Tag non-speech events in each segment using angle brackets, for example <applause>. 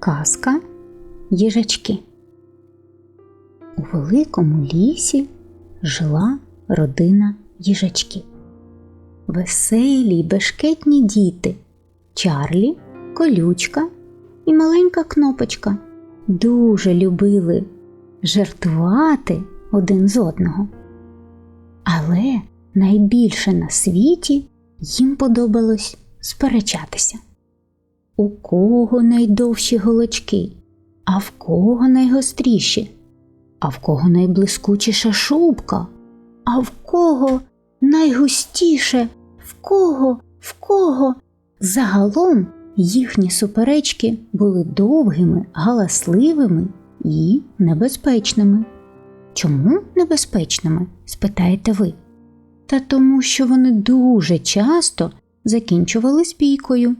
Казка їжачки. У великому лісі жила родина їжачків. Веселі й бешкетні діти Чарлі, колючка і маленька кнопочка дуже любили жартувати один з одного. Але найбільше на світі їм подобалось сперечатися. У кого найдовші голочки, а в кого найгостріші, а в кого найблискучіша шубка, а в кого найгустіше, в кого, в кого. Загалом їхні суперечки були довгими, галасливими і небезпечними. Чому небезпечними? спитаєте ви. Та тому, що вони дуже часто закінчували бійкою.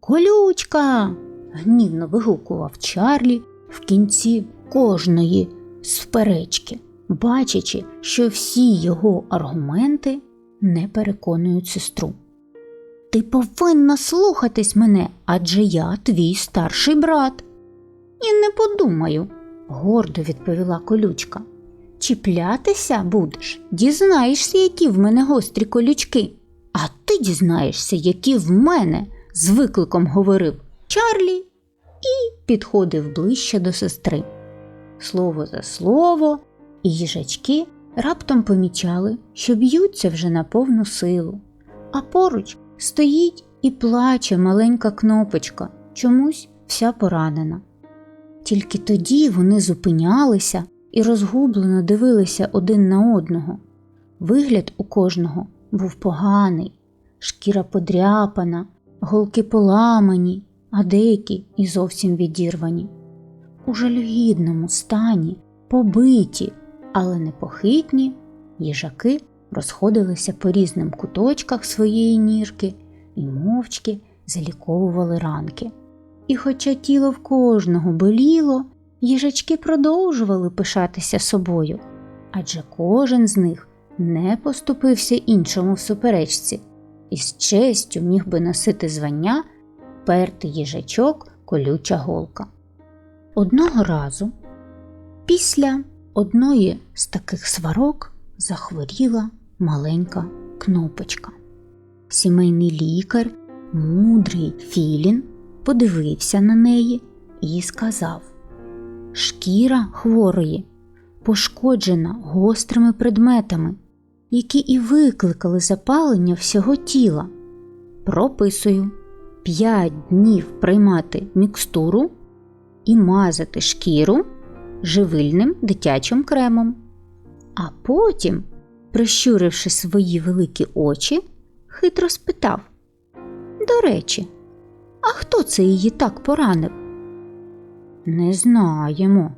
Колючка. гнівно вигукував Чарлі в кінці кожної сперечки, бачачи, що всі його аргументи не переконують сестру. Ти повинна слухатись мене, адже я твій старший брат. І не подумаю, гордо відповіла колючка. Чіплятися будеш, дізнаєшся, які в мене гострі колючки, а ти дізнаєшся, які в мене, з викликом говорив Чарлі і підходив ближче до сестри. Слово за слово, і їжачки раптом помічали, що б'ються вже на повну силу, а поруч стоїть і плаче маленька кнопочка, чомусь вся поранена. Тільки тоді вони зупинялися і розгублено дивилися один на одного. Вигляд у кожного був поганий, шкіра подряпана, голки поламані, а деякі і зовсім відірвані. У жалюгідному стані, побиті, але непохитні, їжаки розходилися по різним куточках своєї нірки і мовчки заліковували ранки. І хоча тіло в кожного боліло, їжачки продовжували пишатися собою, адже кожен з них не поступився іншому в суперечці і з честю міг би носити звання пертий їжачок колюча голка. Одного разу, після одної з таких сварок, захворіла маленька кнопочка. Сімейний лікар, мудрий Філін, подивився на неї і сказав Шкіра хворої пошкоджена гострими предметами, які і викликали запалення всього тіла. Прописую 5 днів приймати мікстуру і мазати шкіру живильним дитячим кремом. А потім, прищуривши свої великі очі, хитро спитав До речі, а хто це її так поранив? Не знаємо,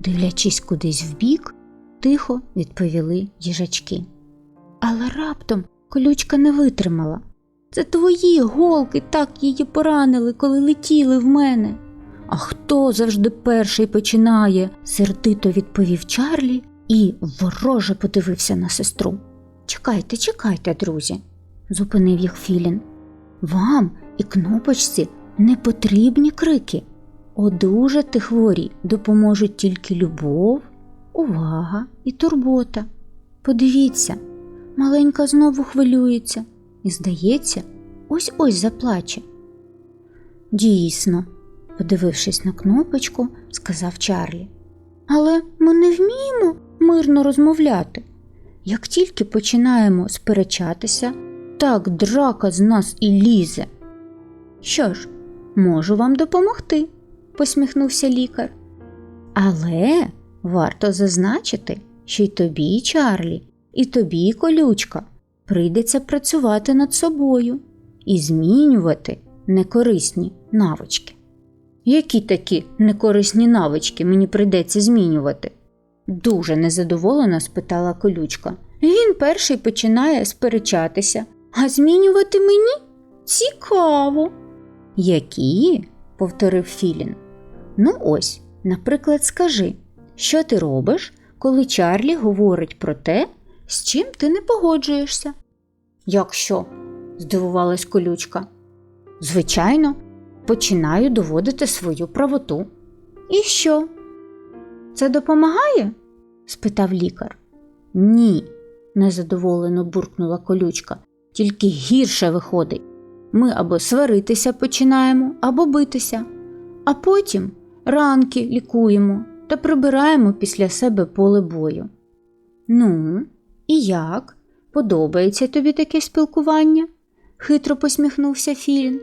дивлячись кудись вбік, тихо відповіли їжачки. Але раптом колючка не витримала. Це твої голки так її поранили, коли летіли в мене. А хто завжди перший починає? сердито відповів Чарлі і вороже подивився на сестру. Чекайте, чекайте, друзі, зупинив їх Філін. Вам і кнопочці не потрібні крики. Одужати хворі допоможуть тільки любов, увага і турбота. Подивіться, маленька знову хвилюється і, здається, ось ось заплаче. Дійсно, подивившись на кнопочку, сказав Чарлі. Але ми не вміємо мирно розмовляти. Як тільки починаємо сперечатися, так драка з нас і лізе. Що ж, можу вам допомогти, посміхнувся лікар. Але варто зазначити, що й тобі, Чарлі, і тобі, колючка, прийдеться працювати над собою і змінювати некорисні навички. Які такі некорисні навички мені прийдеться змінювати? Дуже незадоволено спитала колючка. Він перший починає сперечатися, а змінювати мені цікаво. Які? повторив Філін. Ну ось, наприклад, скажи, що ти робиш, коли Чарлі говорить про те, з чим ти не погоджуєшся? Як що? здивувалась колючка. Звичайно, починаю доводити свою правоту. І що? Це допомагає? спитав лікар. Ні, незадоволено буркнула колючка, тільки гірше виходить. Ми або сваритися починаємо, або битися, а потім ранки лікуємо та прибираємо після себе поле бою. Ну, і як? Подобається тобі таке спілкування? хитро посміхнувся Філін.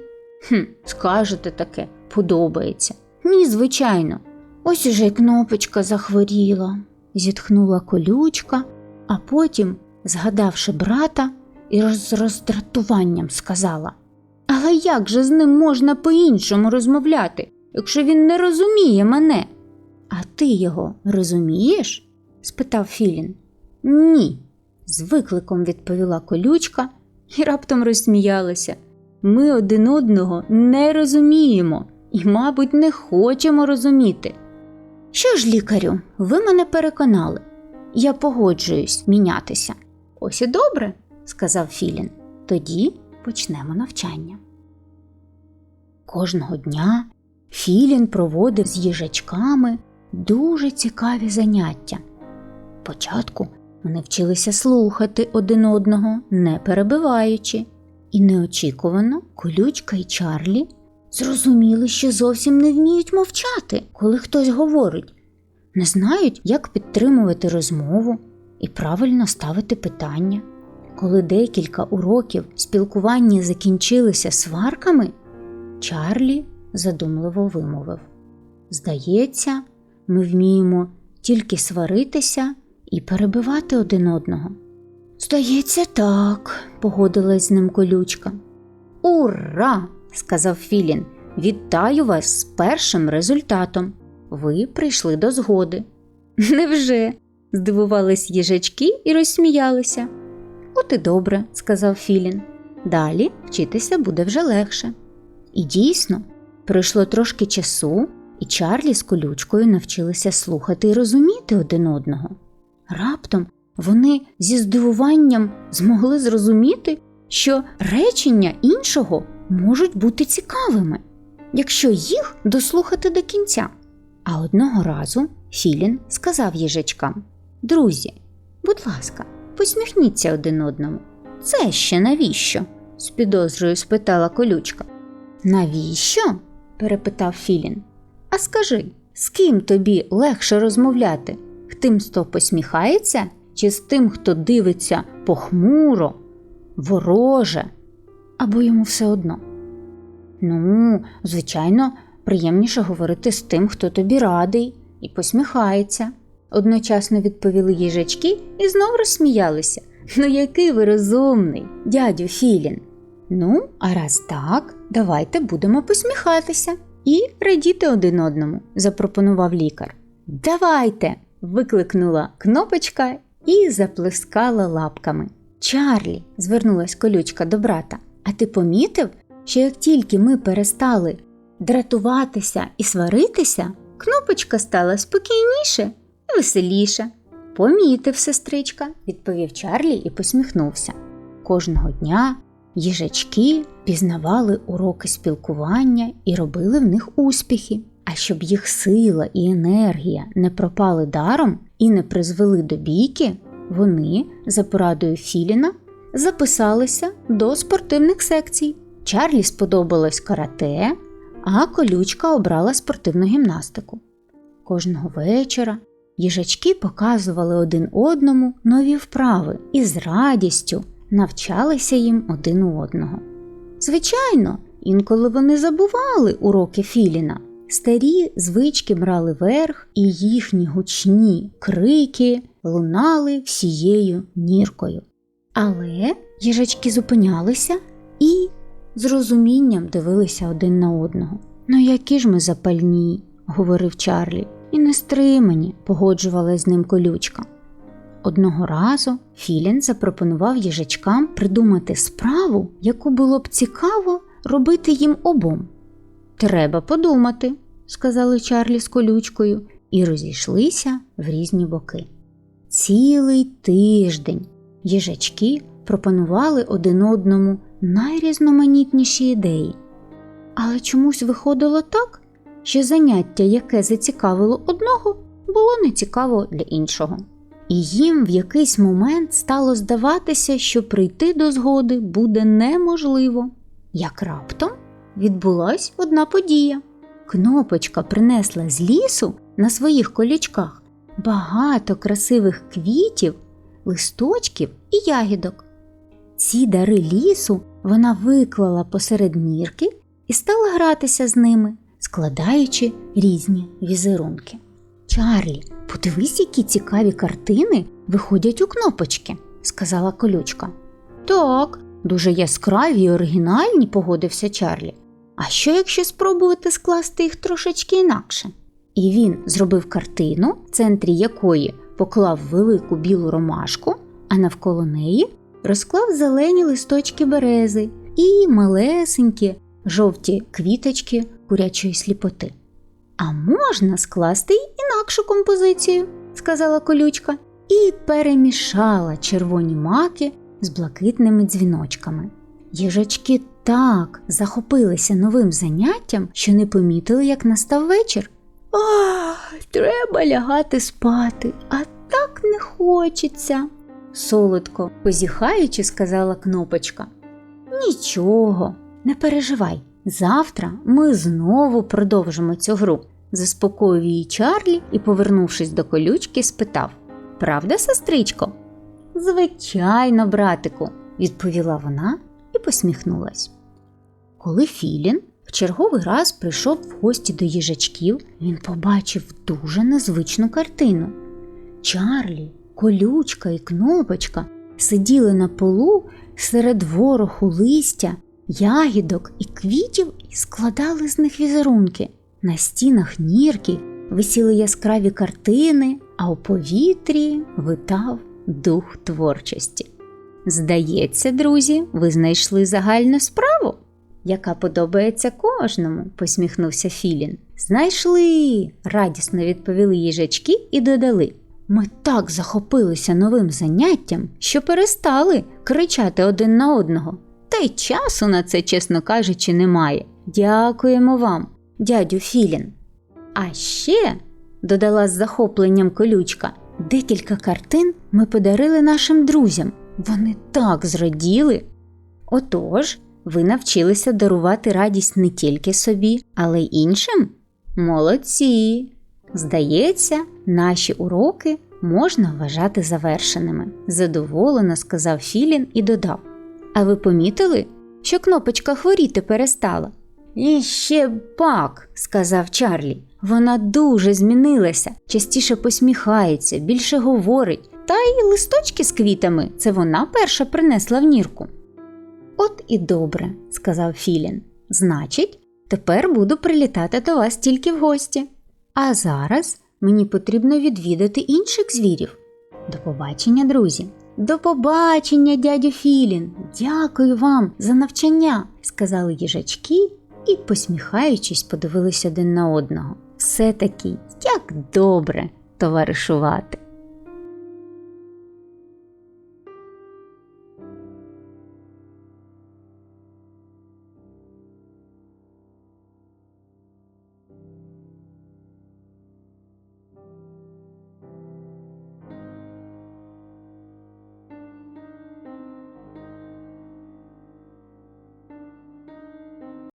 Хм, скажете таке, подобається. Ні, звичайно. Ось уже й кнопочка захворіла, зітхнула колючка, а потім, згадавши брата, і з роздратуванням сказала Але як же з ним можна по-іншому розмовляти, якщо він не розуміє мене? А ти його розумієш? спитав Філін. Ні, з викликом відповіла колючка і раптом розсміялася. Ми один одного не розуміємо і, мабуть, не хочемо розуміти. Що ж, лікарю, ви мене переконали. Я погоджуюсь мінятися. Ось і добре, сказав Філін. Тоді почнемо навчання. Кожного дня Філін проводив з їжачками дуже цікаві заняття. Спочатку вони вчилися слухати один одного, не перебиваючи, і неочікувано колючка і Чарлі зрозуміли, що зовсім не вміють мовчати, коли хтось говорить, не знають, як підтримувати розмову і правильно ставити питання. Коли декілька уроків спілкування закінчилися сварками, Чарлі задумливо вимовив. Здається, ми вміємо тільки сваритися і перебивати один одного. Здається, так, погодилась з ним колючка. Ура! сказав Філін. Вітаю вас з першим результатом. Ви прийшли до згоди. <laughs> Невже? здивувались їжачки і розсміялися. От і добре, сказав Філін. Далі вчитися буде вже легше. І дійсно, пройшло трошки часу, і Чарлі з колючкою навчилися слухати і розуміти один одного. Раптом вони зі здивуванням змогли зрозуміти, що речення іншого можуть бути цікавими, якщо їх дослухати до кінця. А одного разу Філін сказав їжачкам Друзі, будь ласка, посміхніться один одному. Це ще навіщо? з підозрою спитала колючка. Навіщо? перепитав Філін. А скажи, з ким тобі легше розмовляти? Тим, хто посміхається, чи з тим, хто дивиться похмуро, вороже, або йому все одно? Ну, звичайно, приємніше говорити з тим, хто тобі радий і посміхається, одночасно відповіли їжачки і знов розсміялися. Ну, який ви розумний, дядю Філін. Ну, а раз так, давайте будемо посміхатися і радіти один одному, запропонував лікар. Давайте. Викликнула кнопочка і заплескала лапками. Чарлі, звернулась колючка до брата, а ти помітив, що як тільки ми перестали дратуватися і сваритися, кнопочка стала спокійніше і веселіше. Помітив, сестричка, відповів Чарлі і посміхнувся. Кожного дня їжачки пізнавали уроки спілкування і робили в них успіхи. А щоб їх сила і енергія не пропали даром і не призвели до бійки, вони, за порадою Філіна, записалися до спортивних секцій. Чарлі сподобалось карате, а колючка обрала спортивну гімнастику. Кожного вечора їжачки показували один одному нові вправи і з радістю навчалися їм один у одного. Звичайно, інколи вони забували уроки Філіна. Старі звички брали верх, і їхні гучні крики лунали всією ніркою. Але їжачки зупинялися і з розумінням дивилися один на одного. Ну, які ж ми запальні, говорив Чарлі, і нестримані, погоджувалась з ним колючка. Одного разу Філін запропонував їжачкам придумати справу, яку було б цікаво робити їм обом. Треба подумати, сказали Чарлі з колючкою, і розійшлися в різні боки. Цілий тиждень їжачки пропонували один одному найрізноманітніші ідеї. Але чомусь виходило так, що заняття, яке зацікавило одного, було нецікаво для іншого. І їм в якийсь момент стало здаватися, що прийти до згоди буде неможливо. Як раптом відбулась одна подія. Кнопочка принесла з лісу на своїх колючках багато красивих квітів, листочків і ягідок. Ці дари лісу вона виклала посеред нірки і стала гратися з ними, складаючи різні візерунки. Чарлі, подивись, які цікаві картини виходять у кнопочки, сказала колючка. Так, дуже яскраві й оригінальні, погодився Чарлі. А що якщо спробувати скласти їх трошечки інакше? І він зробив картину, в центрі якої поклав велику білу ромашку, а навколо неї розклав зелені листочки берези і малесенькі жовті квіточки курячої сліпоти. А можна скласти й інакшу композицію, сказала колючка, і перемішала червоні маки з блакитними дзвіночками. Їжачки так захопилися новим заняттям, що не помітили, як настав вечір. Ах, треба лягати спати, а так не хочеться, солодко позіхаючи, сказала кнопочка. Нічого, не переживай. Завтра ми знову продовжимо цю гру, заспокоїв її Чарлі і, повернувшись до колючки, спитав Правда, сестричко? Звичайно, братику, відповіла вона і посміхнулась. Коли Філін в черговий раз прийшов в гості до їжачків, він побачив дуже незвичну картину. Чарлі, колючка і кнопочка сиділи на полу серед вороху листя, ягідок і квітів і складали з них візерунки. На стінах нірки висіли яскраві картини, а у повітрі витав дух творчості. Здається, друзі, ви знайшли загальну справу, яка подобається кожному, посміхнувся Філін. Знайшли, радісно відповіли їжачки і додали. Ми так захопилися новим заняттям, що перестали кричати один на одного. Та й часу на це, чесно кажучи, немає. Дякуємо вам, дядю Філін. А ще, додала з захопленням колючка, декілька картин ми подарили нашим друзям. Вони так зраділи. Отож, ви навчилися дарувати радість не тільки собі, але й іншим? Молодці! Здається, наші уроки можна вважати завершеними, задоволено сказав Філін і додав. А ви помітили, що кнопочка хворіти перестала? Іще пак, сказав Чарлі. Вона дуже змінилася, частіше посміхається, більше говорить, та й листочки з квітами це вона перша принесла в нірку. От і добре, сказав Філін. Значить, тепер буду прилітати до вас тільки в гості. А зараз мені потрібно відвідати інших звірів. До побачення, друзі. До побачення, дядю Філін. Дякую вам за навчання, сказали їжачки і, посміхаючись, подивились один на одного. Все таки як добре товаришувати.